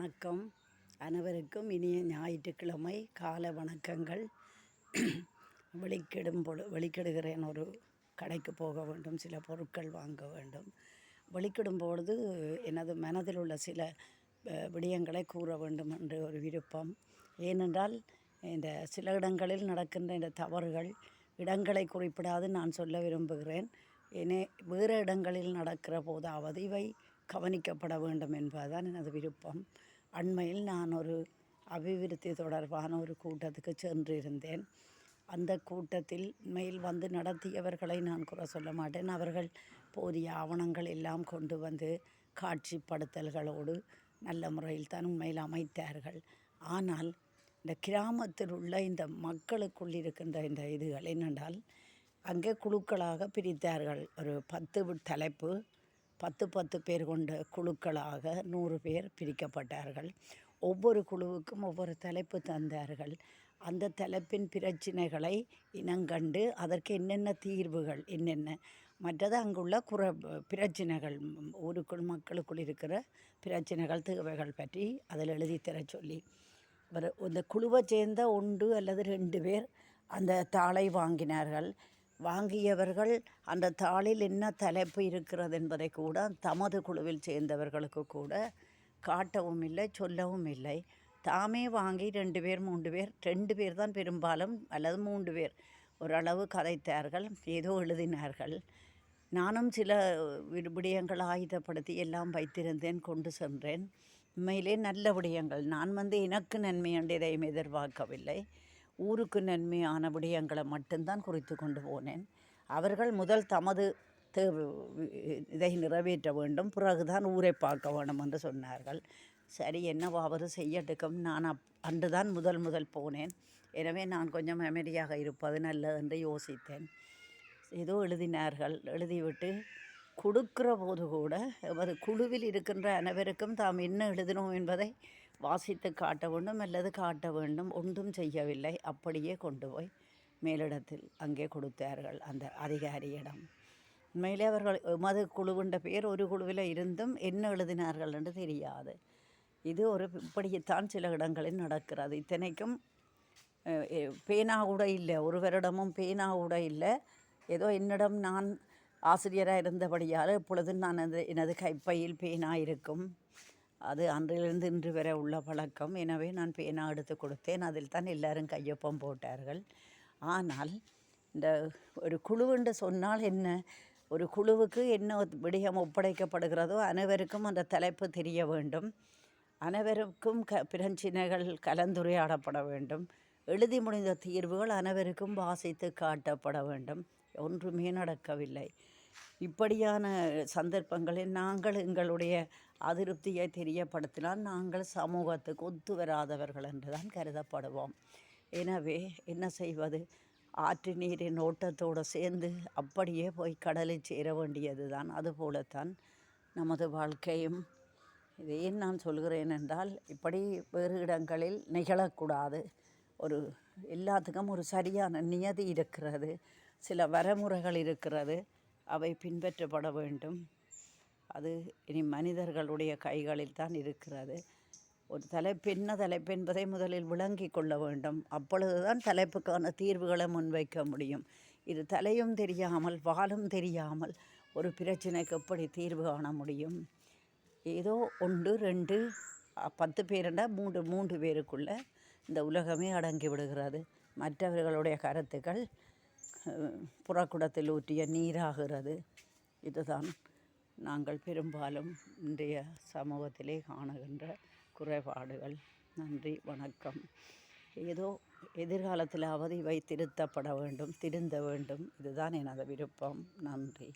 வணக்கம். அனைவருக்கும் இனிய ஞாயிற்றுக்கிழமை கால வணக்கங்கள். வெளிக்கிடும் பொழு வெளிக்கிடுகிறேன் ஒரு கடைக்கு போக வேண்டும் சில பொருட்கள் வாங்க வேண்டும். வெளிக்கிடும் பொழுது எனது மனதில் உள்ள சில விடயங்களை கூற வேண்டும் என்று ஒரு விருப்பம். ஏனென்றால் இந்த சில இடங்களில் நடக்கின்ற இந்த தவறுகள் இடங்களை குறிப்பிடாது நான் சொல்ல விரும்புகிறேன். ஏனே வேறு இடங்களில் நடக்கிற போதாவது இவை கவனிக்கப்பட வேண்டும் என்பதுதான் எனது விருப்பம். அண்மையில் நான் ஒரு அபிவிருத்தி தொடர்பான ஒரு கூட்டத்துக்கு சென்றிருந்தேன். அந்த கூட்டத்தில் உண்மையில் வந்து நடத்தியவர்களை நான் குறை சொல்ல மாட்டேன். அவர்கள் போதிய ஆவணங்கள் எல்லாம் கொண்டு வந்து காட்சிப்படுத்தல்களோடு நல்ல முறையில் தான் உண்மையில் அமைத்தார்கள். ஆனால் இந்த கிராமத்தில் உள்ள இந்த மக்களுக்குள் இருக்கின்ற இந்த இதுகள் என்னென்றால் அங்கே குழுக்களாக பிரித்தார்கள். ஒரு பத்து தலைப்பு பத்து பத்து பேர் கொண்ட குழுக்களாக நூறு பேர் பிரிக்கப்பட்டார்கள். ஒவ்வொரு குழுவுக்கும் ஒவ்வொரு தலைப்பு தந்தார்கள். அந்த தலைப்பின் பிரச்சினைகளை இனங்கண்டு அதற்கு என்னென்ன தீர்வுகள் என்னென்ன? மற்றது அங்குள்ள குற பிரச்சினைகள் ஊருக்குள் மக்களுக்குள் இருக்கிற பிரச்சினைகள் தேவைகள் பற்றி அதில் எழுதி தர சொல்லி. ஒரு இந்த குழுவை சேர்ந்த ஒன்று அல்லது ரெண்டு பேர் அந்த தாளை வாங்கினார்கள். வாங்கியவர்கள் அந்த தாளில் என்ன தலைப்பு இருக்கிறது என்பதை கூட தமது குழுவில் சேர்ந்தவர்களுக்கு கூட காட்டவும் இல்லை சொல்லவும் இல்லை. தாமே வாங்கி ரெண்டு பேர் மூன்று பேர் ரெண்டு பேர் தான் பெரும்பாலும் அல்லது மூன்று பேர். ஓரளவு கதைத்தார்கள் ஏதோ எழுதினார்கள். நானும் சில விடயங்கள் ஆயுதப்படுத்தி எல்லாம் வைத்திருந்தேன் கொண்டு சென்றேன். உண்மையிலே நல்ல விடயங்கள். நான் வந்து எனக்கு நன்மை என்று எதையும் எதிர்பார்க்கவில்லை. ஊருக்கு நன்மையான விடயங்களை மட்டும்தான் குறித்து கொண்டு போனேன். அவர்கள் முதல் தமது தேவை இதை நிறைவேற்ற வேண்டும் பிறகுதான் ஊரை பார்க்க வேண்டும் என்று சொன்னார்கள். சரி என்னவாவது செய்யட்டுக்கும். நான் அப் அன்றுதான் முதல் முதல் போனேன். எனவே நான் கொஞ்சம் அமைதியாக இருப்பது நல்லது என்று யோசித்தேன். ஏதோ எழுதினார்கள். எழுதிவிட்டு கொடுக்கிற போது கூட எமது குழுவில் இருக்கின்ற அனைவருக்கும் தாம் என்ன எழுதினோம் என்பதை வாசித்து காட்ட வேண்டும் அல்லது காட்ட வேண்டும். ஒன்றும் செய்யவில்லை. அப்படியே கொண்டு போய் மேலிடத்தில் அங்கே கொடுத்தார்கள் அந்த அதிகாரியிடம். உண்மையிலே அவர்கள் மது குழுவின்ற பேர் ஒரு குழுவில் இருந்தும் என்ன எழுதினார்கள் என்று தெரியாது. இது ஒரு இப்படித்தான் சில இடங்களில் நடக்கிறது. இத்தனைக்கும் பேனா கூட இல்லை. ஒரு வருடமும் பேனா கூட இல்லை. ஏதோ என்னிடம் நான் ஆசிரியராக இருந்தபடியால் இப்பொழுது நான் அது எனது கைப்பையில் பேனா இருக்கும். அது அன்றிலிருந்து இன்று வரை உள்ள பழக்கம். எனவே நான் பேனா எடுத்து கொடுத்தேன். அதில் தான் எல்லாரும் கையொப்பம் போட்டார்கள். ஆனால் இந்த ஒரு குழுவென்று சொன்னால் என்ன? ஒரு குழுவுக்கு என்ன விடயம் ஒப்படைக்கப்படுகிறதோ அனைவருக்கும் அந்த தலைப்பு தெரிய வேண்டும். அனைவருக்கும் க பிரச்சினைகள் கலந்துரையாடப்பட வேண்டும். எழுதி முடிந்த தீர்வுகள் அனைவருக்கும் வாசித்து காட்டப்பட வேண்டும். ஒன்றுமே நடக்கவில்லை. இப்படியான சந்தர்ப்பங்களில் நாங்கள் எங்களுடைய அதிருப்தியை தெரியப்படுத்தினால் நாங்கள் சமூகத்துக்கு ஒத்து வராதவர்கள் என்றுதான் கருதப்படுவோம். எனவே என்ன செய்வது? ஆற்று நீரின் ஓட்டத்தோடு சேர்ந்து அப்படியே போய் கடலில் சேர வேண்டியது தான். அதுபோலத்தான் நமது வாழ்க்கையும். இதை ஏன் நான் சொல்கிறேன் என்றால் இப்படி வேறு இடங்களில் நிகழக்கூடாது. ஒரு எல்லாத்துக்கும் ஒரு சரியான நியதி இருக்கிறது. சில வரைமுறைகள் இருக்கிறது. அவை பின்பற்றப்பட வேண்டும். அது இனி மனிதர்களுடைய கைகளில் தான் இருக்கிறது. ஒரு தலைப்பு என்ன தலைப்பு என்பதை முதலில் விளங்கி கொள்ள வேண்டும். அப்பொழுதுதான் தலைப்புக்கான தீர்வுகளை முன்வைக்க முடியும். இது தலையும் தெரியாமல் வாலும் தெரியாமல் ஒரு பிரச்சனைக்கு எப்படி தீர்வு காண முடியும்? ஏதோ ஒன்று ரெண்டு பத்து பேருண்டா மூன்று மூன்று பேருக்குள்ளே இந்த உலகமே அடங்கி விடுகிறது. மற்றவர்களுடைய கருத்துக்கள் புறக்குடத்தில் ஊற்றிய நீராகிறது. இதுதான் நாங்கள் பெரும்பாலும் இன்றைய சமூகத்திலே காணுகின்ற குறைபாடுகள். நன்றி வணக்கம். ஏதோ எதிர்காலத்திலாவது இவை திருத்தப்பட வேண்டும் திருந்த வேண்டும். இதுதான் எனது விருப்பம். நன்றி.